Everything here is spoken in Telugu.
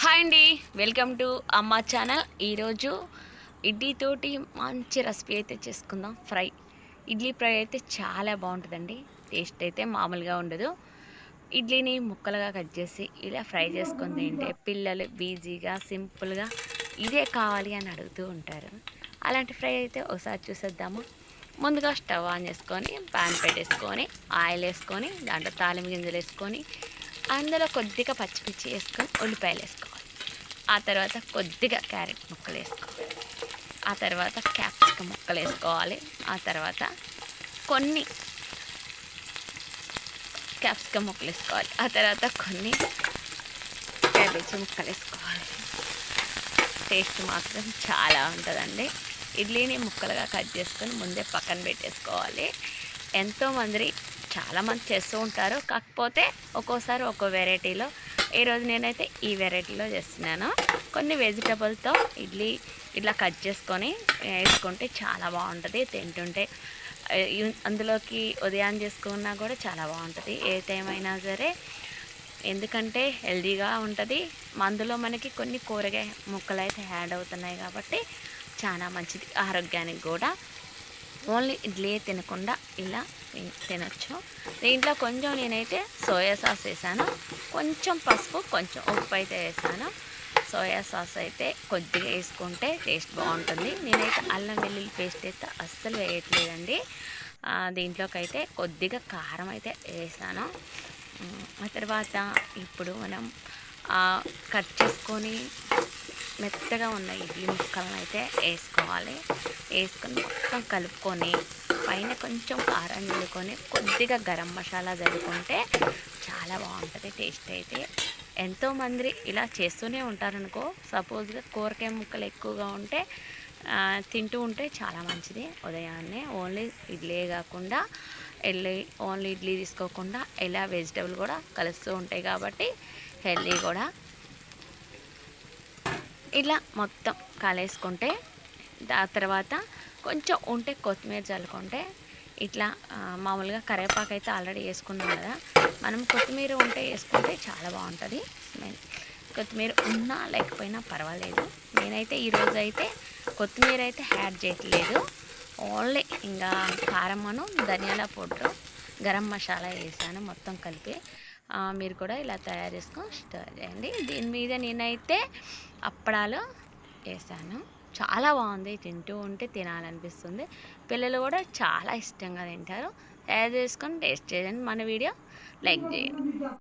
హాయ్ అండి వెల్కమ్ టు అమ్మ ఛానల్. ఈరోజు ఇడ్లీతోటి మంచి రెసిపీ అయితే చేసుకుందాం. ఫ్రై. ఇడ్లీ ఫ్రై అయితే చాలా బాగుంటుందండి. టేస్ట్ అయితే మామూలుగా ఉండదు. ఇడ్లీని ముక్కలుగా కట్ చేసి ఇలా ఫ్రై చేసుకొని తింటే పిల్లలు బీజీగా సింపుల్గా ఇదే కావాలి అని అడుగుతూ ఉంటారు. అలాంటి ఫ్రై అయితే ఒకసారి చూసేద్దాము. ముందుగా స్టవ్ ఆన్ చేసుకొని ప్యాన్ పెట్టేసుకొని ఆయిల్ వేసుకొని దాంట్లో తాలింపు గింజలు వేసుకొని అందులో కొద్దిగా పచ్చిమిర్చి వేసుకొని ఉల్లిపాయలు వేసుకోవాలి. ఆ తర్వాత కొద్దిగా క్యారెట్ ముక్కలు వేసుకోవాలి. ఆ తర్వాత క్యాప్సికం ముక్కలు వేసుకోవాలి. ఆ తర్వాత కొన్ని క్యాప్సికం ముక్కలు వేసుకోవాలి. ఆ తర్వాత కొన్ని క్యాబేజీ ముక్కలు వేసుకోవాలి. టేస్ట్ మాత్రం చాలా ఉంటుందండి. ఇడ్లీని ముక్కలుగా కట్ చేసుకొని ముందే పక్కన పెట్టేసుకోవాలి. ఎంతోమంది చాలామంది చేస్తూ ఉంటారు. కాకపోతే ఒక్కోసారి ఒక్కో వెరైటీలో. ఈరోజు నేనైతే ఈ వెరైటీలో చేస్తున్నాను. కొన్ని వెజిటబుల్తో ఇడ్లీ ఇట్లా కట్ చేసుకొని వేసుకుంటే చాలా బాగుంటుంది. తింటుంటే అందులోకి ఉదయం చేసుకున్నా కూడా చాలా బాగుంటుంది. ఏ టైం అయినా సరే. ఎందుకంటే హెల్దీగా ఉంటుంది. అందులో మనకి కొన్ని కూరగాయ ముక్కలు అయితే యాడ్ అవుతున్నాయి కాబట్టి చాలా మంచిది. ఆరోగ్యానికి కూడా. ఓన్లీ ఇడ్లీ తినకుండా ఇలా తినచ్చు తినొచ్చు. దీంట్లో కొంచెం నేనైతే సోయా సాస్ వేసాను. కొంచెం పసుపు కొంచెం ఉప్పు అయితే వేసాను. సోయా సాస్ అయితే కొద్దిగా వేసుకుంటే టేస్ట్ బాగుంటుంది. నేనైతే అల్లం వెల్లుల్లి పేస్ట్ అయితే అస్సలు వేయట్లేదండి. దీంట్లోకైతే దీంట్లోకి అయితే కొద్దిగా కారం అయితే వేసాను. ఆ తర్వాత ఇప్పుడు మనం కట్ చేసుకొని మెత్తగా ఉన్న ఇడ్లీ ముక్కలను అయితే వేసుకోవాలి. వేసుకొని మొత్తం కలుపుకొని పైన కొంచెం కారం చల్లుకొని కొద్దిగా గరం మసాలా చల్లుకుంటే చాలా బాగుంటుంది టేస్ట్ అయితే. ఎంతోమంది ఇలా చేస్తూనే ఉంటారనుకో. సపోజ్గా కూరకాయ ముక్కలు ఎక్కువగా ఉంటే తింటూ ఉంటే చాలా మంచిది. ఉదయాన్నే ఓన్లీ ఇడ్లీ కాకుండా ఇడ్లీ ఓన్లీ ఇడ్లీ తీసుకోకుండా ఇలా వెజిటబుల్ కూడా కలుస్తూ ఉంటాయి కాబట్టి హెల్దీ కూడా. ఇలా మొత్తం కలేసుకుంటే దా తర్వాత కొంచెం ఉంటే కొత్తిమీర చల్లుకుంటే ఇట్లా మామూలుగా కరివేపాకు అయితే ఆల్రెడీ వేసుకున్నాం కదా మనం కొత్తిమీర ఉంటే వేసుకుంటే చాలా బాగుంటుంది. స్మెల్ కొత్తిమీర ఉన్నా లేకపోయినా పర్వాలేదు. నేనైతే ఈరోజు అయితే కొత్తిమీర అయితే యాడ్ చేయట్లేదు. ఓన్లీ ఇంకా కారమ్మను ధనియాల పొట్టు గరం మసాలా వేసాను మొత్తం కలిపి. మీరు కూడా ఇలా తయారు చేసుకొని స్టోర్ చేయండి. దీని మీద నేనైతే అప్పడాలు వేసాను. చాలా బాగుంది. తింటూ ఉంటే తినాలనిపిస్తుంది. పిల్లలు కూడా చాలా ఇష్టంగా తింటారు. తయారు చేసుకొని టేస్ట్ చేయండి. మన వీడియో లైక్ చేయండి.